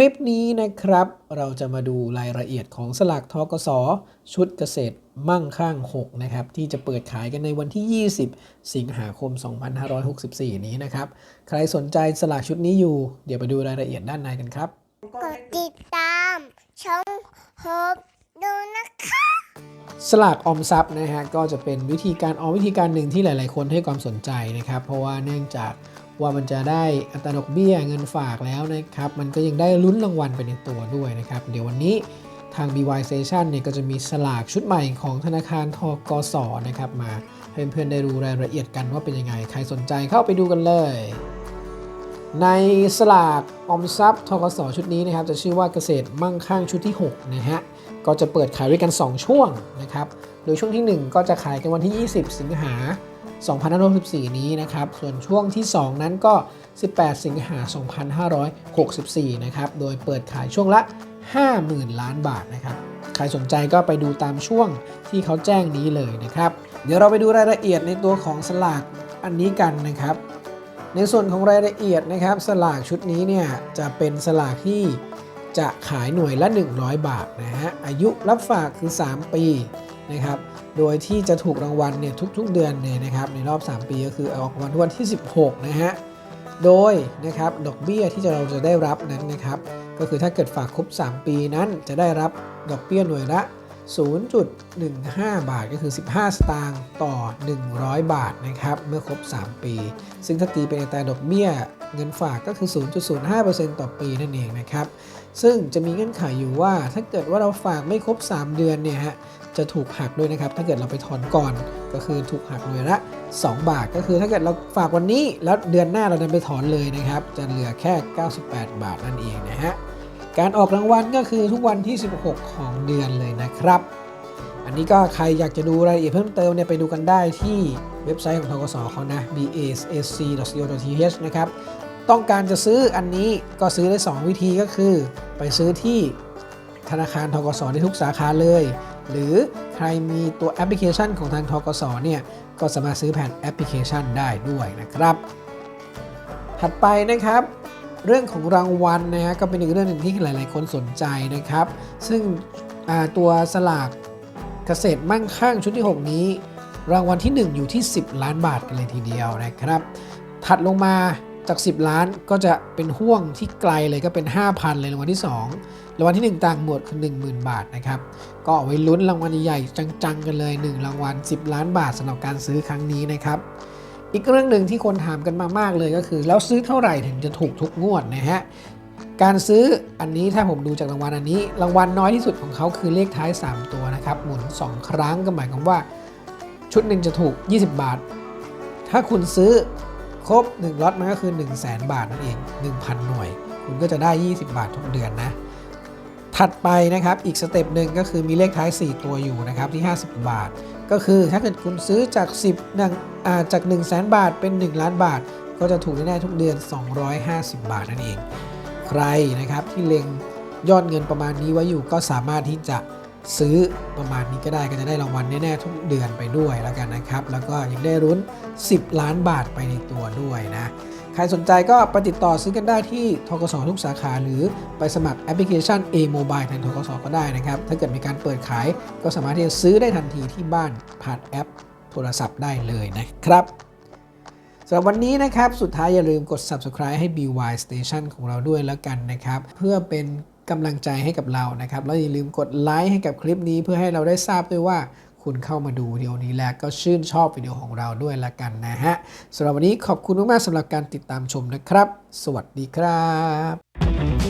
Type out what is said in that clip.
ลิปนี้นะครับ เราจะมาดูรายละเอียดของสลากทกสชุดเกษตรมั่งคั่ง6นะครับที่จะเปิดขายกันในวันที่ 20 สิงหาคม 2564 นี้นะครับ ใครสนใจสลากชุดนี้อยู่ เดี๋ยวไปดูรายละเอียดด้านในกันครับ กดติดตามช่องโฮปดูนะคะสลากออมทรัพย์นะฮะก็จะเป็นวิธีการออมวิธีการหนึ่งที่หลาย ๆ คนให้ความสนใจนะครับ เพราะว่าเนื่องจาก ว่ามันจะได้อัตราดอกเบี้ยเงินฝากแล้วนะครับ มันก็ยังได้ลุ้นรางวัลไปในตัวด้วยนะครับ เดี๋ยววันนี้ทาง BY Station เนี่ยก็จะมีสลากชุดใหม่ของธนาคารทกสนะครับมาให้เพื่อนๆได้รู้รายละเอียดกันว่าเป็นยังไง ใครสนใจเข้าไปดูกันเลย ในสลากออมทรัพย์ทกสชุดนี้นะครับ จะชื่อว่าเกษตรมั่งคั่งชุดที่6นะฮะก็จะเปิดขายด้วยกัน 2 ช่วงนะครับ โดยช่วงที่ 1 ก็จะขายกันวันที่ 20 สิงหา 2564 นี้นะครับ ส่วนช่วงที่ 2 นั้นก็ 18 สิงหา 2564 นะครับ โดยเปิดขายช่วงละ 50,000 ล้านบาทนะครับ ใครสนใจก็ไปดูตามช่วงที่เขาแจ้งนี้เลยนะครับ เดี๋ยวเราไปดูรายละเอียดในตัวของสลากอันนี้กันนะครับ ในส่วนของรายละเอียดนะครับ สลากชุดนี้เนี่ยจะเป็นสลากที่จะขายหน่วยละ 100 บาทนะฮะ อายุรับฝากคือ 3 ปีนะครับ โดยที่จะถูกรางวัลเนี่ยทุกๆเดือนเนี่ยนะครับในรอบ 3 ปีก็คือออกรางวัลวันที่ 16 นะฮะ โดยนะครับดอกเบี้ยที่เราจะได้รับนั้นนะครับ ก็คือถ้าเกิดฝากครบ 3 ปีนั้นจะได้รับดอกเบี้ยหน่วยละ 0.15 บาทก็คือ 15 สตางค์ต่อ 100 บาทนะครับเมื่อครบ 3 ปี ซึ่งถ้าตีเป็นอัตราดอกเบี้ย เงินฝากก็คือ 0.05%ต่อปีนั่นเองนะครับ ซึ่งจะมีเงื่อนไขอยู่ว่าถ้าเกิดว่าเราฝากไม่ครบ 3 เดือนเนี่ยฮะจะถูกหักด้วยนะครับ ถ้าเกิดเราไปถอนก่อนก็คือถูกหักหน่วยละ 2 บาท ก็คือถ้าเกิดเราฝากวันนี้แล้วเดือนหน้าเราดันไปถอนเลยนะครับ จะเหลือแค่ 98 บาทนั่นเองนะฮะการออกรางวัลก็คือทุกวันที่ 16 ของเดือนเลยนะครับ อันนี้ก็ใครอยากจะดูรายละเอียดเพิ่มเติมเนี่ยไปดูกันได้ที่เว็บไซต์ของทกสเขานะ basc.co.th นะครับ ต้องการจะซื้ออันนี้ก็ซื้อได้ 2 วิธีก็คือ ไปซื้อที่ธนาคารทกสได้ทุกสาขาเลย หรือใครมีตัวแอปพลิเคชันของทางทกสเนี่ยก็สามารถซื้อแผ่นแอปพลิเคชันได้ด้วยนะครับ ถัดไปนะครับเรื่องของรางวัลนะฮะก็เป็นอีกเรื่องหนึ่งที่หลาย ๆ คนสนใจนะครับ ซึ่งตัวสลาก กษตรมั่งคั่งชุดที่ 6 นี้ รางวัลที่ 1 อยู่ที่ 10 ล้านบาทกันเลยทีเดียวนะครับ ถัดลงมาจาก 10 ล้านก็จะเป็นห่วงที่ไกลเลยก็เป็น 5,000 เลยรางวัลที่ 2 รางวัลที่ 1 ต่างหมวดคือ10,000 บาทนะครับ ก็เอาไว้ลุ้นรางวัลใหญ่จังๆ กันเลย 1 รางวัล 10 ล้านบาทสำหรับการซื้อครั้งนี้นะครับ อีกเรื่องหนึ่งที่คนถามกันมามากเลยก็คือ แล้วซื้อเท่าไหร่ถึงจะถูกทุกงวดนะฮะ การซื้ออันนี้ถ้าผมดูจากรางวัลอันนี้ รางวัลน้อยที่สุดของเขาคือเลขท้าย 3 ตัวนะครับ หมุน 2 ครั้งก็หมายความว่า ชุดหนึ่งจะถูก 20 บาท ถ้าคุณซื้อครบ 1ล็อตมันก็คือ 1 0 0 0 0แบาทนั่นเอง 1,000 หน่วย คุณก็จะได้ 20 บาททุกเดือนนะ ถัดไปนะครับอีกสเต็ปหนึ่งก็คือมีเลขท้าย 4 ตัวอยู่นะครับที่ 50 บาท ก็คือถ้าเกิดคุณซื้อจาก 10หนึ่งจาก1 0 0 0 0แบาทเป็น 1 ล้านบาท ก็จะถูกแน่ๆทุกเดือน 250 บาทนั่นเอง ใครนะครับที่เล็งยอดเงินประมาณนี้ไว้อยู่ก็สามารถที่จะซื้อประมาณนี้ก็ได้ก็จะได้รางวัลแน่ๆทุกเดือนไปด้วยแล้วกันนะครับ แล้วก็ยังได้รุ้น 10 ล้านบาทไปในตัวด้วยนะ ใครสนใจก็ไปติดต่อซื้อกันได้ที่ทกสทุกสาขา หรือไปสมัครแอปพลิเคชัน A Mobile ทางทกสก็ได้นะครับ ถ้าเกิดมีการเปิดขายก็สามารถที่จะซื้อได้ทันทีที่บ้านผ่านแอปโทรศัพท์ได้เลยนะครับ สำหรับวันนี้นะครับ สุดท้ายอย่าลืมกด subscribe ให้ BY Station ของเราด้วยแล้วกันนะครับ เพื่อเป็นกำลังใจให้กับเรานะครับ แล้วอย่าลืมกดไลค์ให้กับคลิปนี้เพื่อให้เราได้ทราบด้วยว่าคุณเข้ามาดูวิดีโอนี้แล้วก็ชื่นชอบวิดีโอของเราด้วยละกันนะฮะสำหรับวันนี้ขอบคุณมากๆสำหรับการติดตามชมนะครับ สวัสดีครับ